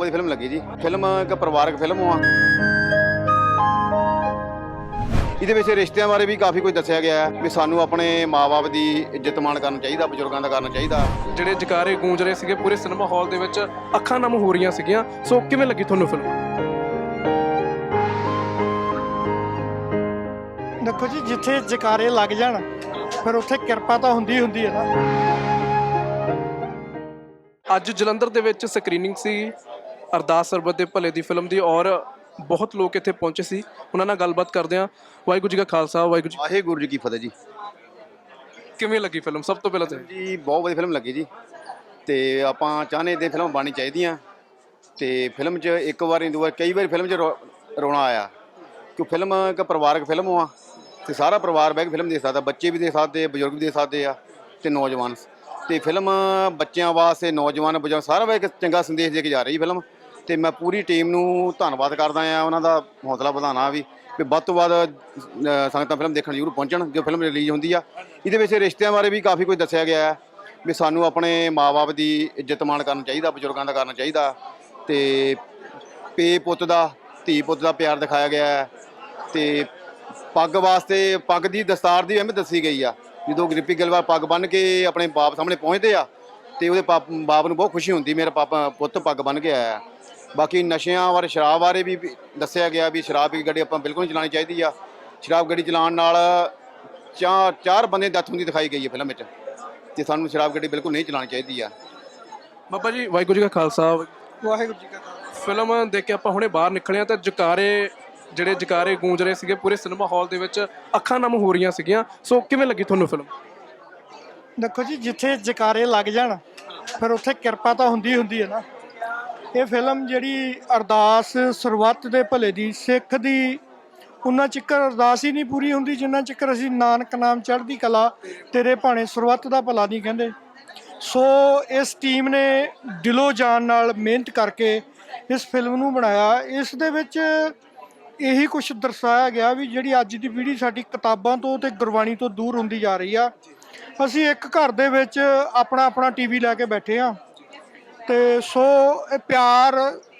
ਬਹੁਤ ਵਧੀਆ ਫਿਲਮ ਲੱਗੀ ਜੀ। ਫਿਲਮ ਇੱਕ ਪਰਿਵਾਰਕ ਫਿਲਮ ਆ ਇਹਦੇ ਵਿੱਚ ਰਿਸ਼ਤਿਆਂ ਬਾਰੇ ਵੀ ਕਾਫੀ ਕੁਝ ਦੱਸਿਆ ਗਿਆ ਹੈ ਵੀ ਸਾਨੂੰ ਆਪਣੇ ਮਾਪੇ ਦੀ ਇੱਜ਼ਤ ਮਾਣ ਕਰਨਾ ਚਾਹੀਦਾ ਬਜ਼ੁਰਗਾਂ ਦਾ ਕਰਨਾ ਚਾਹੀਦਾ। ਜਿਹੜੇ ਜਕਾਰੇ ਗੂੰਜ ਰਹੇ ਸੀਗੇ ਪੂਰੇ ਸਿਨੇਮਾ ਹਾਲ ਦੇ ਵਿੱਚ ਅੱਖਾਂ ਨਮ ਹੋ ਰਹੀਆਂ ਸੀਗੀਆਂ। ਸੋ ਕਿਵੇਂ ਲੱਗੀ ਤੁਹਾਨੂੰ ਫਿਲਮ ਦੇਖੋ ਜੀ ਜਿੱਥੇ ਜਕਾਰੇ ਲੱਗ ਜਾਣ ਫਿਰ ਉੱਥੇ ਕਿਰਪਾ ਤਾਂ ਹੁੰਦੀ ਹੀ ਹੁੰਦੀ ਹੈ ਨਾ। ਅੱਜ ਜਲੰਧਰ ਦੇ ਵਿੱਚ ਸਕਰੀਨਿੰਗ ਸੀ। ਅਰਦਾਸ ਸਰਬਤ ਦੇ ਭਲੇ ਦੀ ਫਿਲਮ ਦੀ ਔਰ ਬਹੁਤ ਲੋਕ ਇੱਥੇ ਪਹੁੰਚੇ ਸੀ। ਉਹਨਾਂ ਨਾਲ ਗੱਲਬਾਤ ਕਰਦੇ ਹਾਂ। ਵਾਹਿਗੁਰੂ ਜੀ ਕਾ ਖਾਲਸਾ ਵਾਹਿਗੁਰੂ ਜੀ ਵਾਹਿਗੁਰੂ ਜੀ ਕੀ ਫਤਿਹ ਜੀ। ਕਿਵੇਂ ਲੱਗੀ ਫਿਲਮ? ਸਭ ਤੋਂ ਪਹਿਲਾਂ ਤੇ ਜੀ ਬਹੁਤ ਵਧੀਆ ਫਿਲਮ ਲੱਗੀ ਜੀ। ਤੇ ਆਪਾਂ ਚਾਹਨੇ ਤੇ ਫਿਲਮ ਬਣਨੀ ਚਾਹੀਦੀਆਂ ਤੇ ਫਿਲਮ 'ਚ ਇੱਕ ਵਾਰ ਨਹੀਂ ਦੋ ਵਾਰ ਕਈ ਵਾਰ ਫਿਲਮ 'ਚ ਰੋਣਾ ਆਇਆ। ਕਿ ਫਿਲਮ ਇੱਕ ਪਰਿਵਾਰਕ ਫਿਲਮ ਆ। ਤੇ ਸਾਰਾ ਪਰਿਵਾਰ ਕੇ ਫਿਲਮ ਦੇਖ ਸਕਦਾ। ਬੱਚੇ ਵੀ ਦੇਖ ਸਕਦੇ ਬਜ਼ੁਰਗ ਵੀ ਦੇਖ ਸਕਦੇ ਆ ਤੇ ਨੌਜਵਾਨ। ਤੇ ਫਿਲਮ ਬੱਚਿਆਂ ਵਾਸਤੇ ਨੌਜਵਾਨ ਬਜ਼ੁਰਗ ਸਾਰਾ ਵਾ ਇੱਕ ਚੰਗਾ ਸੰਦੇਸ਼ ਦੇ ਕੇ ਜਾ ਰਹੀ ਫਿਲਮ। ਤੇ ਮੈਂ ਪੂਰੀ ਟੀਮ ਨੂੰ ਧੰਨਵਾਦ ਕਰਦਾ ਆ ਉਹਨਾਂ ਦਾ ਹੌਸਲਾ ਵਧਾਉਣਾ ਵੀ ਵੀ ਵੱਧ ਤੋਂ ਵੱਧ ਸੰਗਤਾਂ ਫਿਲਮ ਦੇਖਣ ਜ਼ਰੂਰ ਪਹੁੰਚਣ, ਜੋ ਫਿਲਮ ਰਿਲੀਜ਼ ਹੁੰਦੀ ਆ। ਇਹਦੇ ਵਿੱਚ ਰਿਸ਼ਤਿਆਂ ਬਾਰੇ ਵੀ ਕਾਫੀ ਕੁਝ ਦੱਸਿਆ ਗਿਆ ਹੈ, ਵੀ ਸਾਨੂੰ ਆਪਣੇ ਮਾਪੇ ਦੀ ਇੱਜ਼ਤ ਮਾਣ ਕਰਨਾ ਚਾਹੀਦਾ, ਬਜ਼ੁਰਗਾਂ ਦਾ ਕਰਨਾ ਚਾਹੀਦਾ। ਤੇ ਪੇ ਪੁੱਤ ਦਾ, ਧੀ ਪੁੱਤ ਦਾ ਪਿਆਰ ਦਿਖਾਇਆ ਗਿਆ ਹੈ। ਤੇ ਪੱਗ ਵਾਸਤੇ, ਪੱਗ ਦੀ ਦਸਤਾਰ ਦੀ ਅਹਿਮੀਅਤ ਦੱਸੀ ਗਈ ਆ। ਜਦੋਂ ਗ੍ਰਿਪੀ ਗਿੱਲਵਾਰ ਪੱਗ ਬੰਨ੍ਹ ਕੇ ਆਪਣੇ ਬਾਪ ਸਾਹਮਣੇ ਪਹੁੰਚਦੇ ਆ, ਤੇ ਉਹਦੇ ਪਾਪ- ਬਾਪ ਨੂੰ ਬਹੁਤ ਖੁਸ਼ੀ ਹੁੰਦੀ, ਮੇਰਾ ਪਾਪਾ, ਪੁੱਤ ਪੱਗ ਬੰਨ੍ਹ ਕੇ ਆਇਆ ਬਾਕੀ ਨਸ਼ਿਆਂ ਬਾਰੇ ਸ਼ਰਾਬ ਬਾਰੇ ਵੀ ਦੱਸਿਆ ਗਿਆ ਵੀ ਸ਼ਰਾਬ ਦੀ ਗੱਡੀ ਆਪਾਂ ਬਿਲਕੁਲ ਨਹੀਂ ਚਲਾਉਣੀ ਚਾਹੀਦੀ ਆ। ਸ਼ਰਾਬ ਗੱਡੀ ਚਲਾਉਣ ਨਾਲ ਚਾਰ ਚਾਰ ਬੰਦੇ ਡੈਥ ਹੁੰਦੀ ਦਿਖਾਈ ਗਈ ਹੈ ਫਿਲਮ ਵਿੱਚ ਤੇ ਸਾਨੂੰ ਸ਼ਰਾਬ ਗੱਡੀ ਬਿਲਕੁਲ ਨਹੀਂ ਚਲਾਉਣੀ ਚਾਹੀਦੀ ਆ। ਬਾਬਾ ਜੀ ਵਾਹਿਗੁਰੂ ਜੀ ਕਾ ਖਾਲਸਾ। ਵਾਹਿਗੁਰੂ ਜੀ ਕਾ ਖਾਲਸਾ। ਫਿਲਮ ਦੇਖ ਕੇ ਆਪਾਂ ਹੁਣੇ ਬਾਹਰ ਨਿਕਲੇ ਆ ਤਾਂ ਜਕਾਰੇ ਜਿਹੜੇ ਜਕਾਰੇ ਗੂੰਜ ਰਹੇ ਸੀਗੇ ਪੂਰੇ ਸਿਨੇਮਾ ਹਾਲ ਦੇ ਵਿੱਚ ਅੱਖਾਂ ਨਮ ਹੋ ਰਹੀਆਂ ਸੀਗੀਆਂ। ਸੋ ਕਿਵੇਂ ਲੱਗੀ ਤੁਹਾਨੂੰ ਫਿਲਮ? ਦੇਖੋ ਜੀ ਜਿੱਥੇ ਜਕਾਰੇ ਲੱਗ ਜਾਣ ਫਿਰ ਉੱਥੇ ਕਿਰਪਾ ਤਾਂ ਹੁੰਦੀ ਹੀ ਹੁੰਦੀ ਹੈ ਨਾ। ਇਹ ਫਿਲਮ ਜਿਹੜੀ ਅਰਦਾਸ ਸਰਬੱਤ ਦੇ ਭਲੇ ਦੀ ਸਿੱਖ ਦੀ, ਉਹਨਾਂ ਚਿਕਰ ਅਰਦਾਸ ਹੀ ਨਹੀਂ ਪੂਰੀ ਹੁੰਦੀ, ਜਿੰਨਾ ਚਿਕਰ ਅਸੀਂ ਨਾਨਕ ਨਾਮ ਚੜ੍ਹਦੀ ਕਲਾ ਤੇਰੇ ਭਾਣੇ ਸਰਬੱਤ ਦਾ ਭਲਾ ਨਹੀਂ ਕਹਿੰਦੇ। ਸੋ ਇਸ ਟੀਮ ਨੇ ਦਿਲੋਂ ਜਾਨ ਨਾਲ ਮਿਹਨਤ ਕਰਕੇ ਇਸ ਫਿਲਮ ਨੂੰ ਬਣਾਇਆ। ਇਸ ਦੇ ਵਿੱਚ ਇਹੀ ਕੁਝ ਦਰਸਾਇਆ ਗਿਆ ਵੀ ਜਿਹੜੀ ਅੱਜ ਦੀ ਪੀੜ੍ਹੀ ਸਾਡੀ ਕਿਤਾਬਾਂ ਤੋਂ ਤੇ ਗੁਰਬਾਣੀ ਤੋਂ ਦੂਰ ਹੁੰਦੀ ਜਾ ਰਹੀ ਆ। ਅਸੀਂ ਇੱਕ ਘਰ ਦੇ ਵਿੱਚ ਆਪਣਾ ਆਪਣਾ ਟੀਵੀ ਲੈ ਕੇ ਬੈਠੇ ਆ ਤੇ ਸੋ ਇਹ ਪਿਆਰ,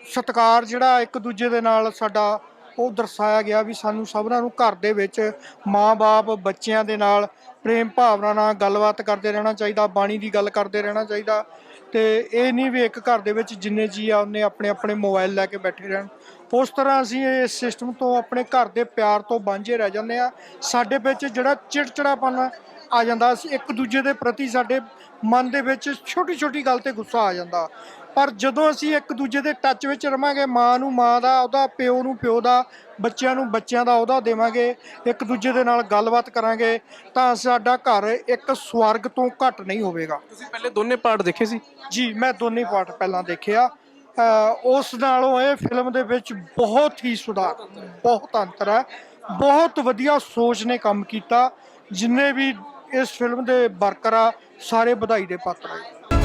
ਸਤਿਕਾਰ ਜਿਹੜਾ ਇੱਕ ਦੂਜੇ ਦੇ ਨਾਲ ਸਾਡਾ ਉਹ ਦਰਸਾਇਆ ਗਿਆ ਵੀ ਸਾਨੂੰ ਸਭਨਾਂ ਨੂੰ ਘਰ ਦੇ ਵਿੱਚ ਮਾਂ-ਬਾਪ ਬੱਚਿਆਂ ਦੇ ਨਾਲ ਪ੍ਰੇਮ ਭਾਵਨਾ ਨਾਲ ਗੱਲਬਾਤ ਕਰਦੇ ਰਹਿਣਾ ਚਾਹੀਦਾ, ਬਾਣੀ ਦੀ ਗੱਲ ਕਰਦੇ ਰਹਿਣਾ ਚਾਹੀਦਾ ਤੇ ਇਹ ਨਹੀਂ ਵੀ ਇੱਕ ਘਰ ਦੇ ਵਿੱਚ ਜਿੰਨੇ ਜੀ ਆ ਉਹਨੇ ਆਪਣੇ ਆਪਣੇ ਮੋਬਾਈਲ ਲੈ ਕੇ ਬੈਠੇ ਰਹਿਣ। ਉਸ ਤਰ੍ਹਾਂ ਅਸੀਂ ਇਸ ਸਿਸਟਮ ਤੋਂ ਆਪਣੇ ਘਰ ਦੇ ਪਿਆਰ ਤੋਂ ਵਾਂਝੇ ਰਹਿ ਜਾਂਦੇ ਆ ਸਾਡੇ ਵਿੱਚ ਜਿਹੜਾ ਚਿੜਚਿੜਾਪਨ ਆ ਜਾਂਦਾ ਅਸੀਂ ਇੱਕ ਦੂਜੇ ਦੇ ਪ੍ਰਤੀ ਸਾਡੇ ਮਨ ਦੇ ਵਿੱਚ ਛੋਟੀ ਛੋਟੀ ਗੱਲ ਤੇ ਗੁੱਸਾ ਆ ਜਾਂਦਾ। ਪਰ ਜਦੋਂ ਅਸੀਂ ਇੱਕ ਦੂਜੇ ਦੇ ਟੱਚ ਵਿੱਚ ਰਵਾਂਗੇ ਮਾਂ ਨੂੰ ਮਾਂ ਦਾ ਉਹਦਾ ਪਿਓ ਨੂੰ ਪਿਓ ਦਾ ਬੱਚਿਆਂ ਨੂੰ ਬੱਚਿਆਂ ਦਾ ਉਹਦਾ ਦੇਵਾਂਗੇ ਇੱਕ ਦੂਜੇ ਦੇ ਨਾਲ ਗੱਲਬਾਤ ਕਰਾਂਗੇ ਤਾਂ ਸਾਡਾ ਘਰ ਇੱਕ ਸਵਰਗ ਤੋਂ ਘੱਟ ਨਹੀਂ ਹੋਵੇਗਾ। ਤੁਸੀਂ ਪਹਿਲੇ ਦੋਨੇ ਪਾਰਟ ਦੇਖੇ ਸੀ? ਜੀ ਮੈਂ ਦੋਨੇ ਪਾਰਟ ਪਹਿਲਾਂ ਦੇਖਿਆ। ਉਸ ਨਾਲੋਂ ਇਹ ਫਿਲਮ ਦੇ ਵਿੱਚ ਬਹੁਤ ਹੀ ਸੁਧਾਰ ਬਹੁਤ ਅੰਤਰ ਹੈ। ਬਹੁਤ ਵਧੀਆ ਸੋਚ ਨੇ ਕੰਮ ਕੀਤਾ। ਜਿੰਨੇ ਵੀ ਇਸ ਫਿਲਮ ਦੇ ਵਰਕਰ ਆ ਸਾਰੇ ਵਧਾਈ ਦੇ ਪਾਤਰ ਹੈ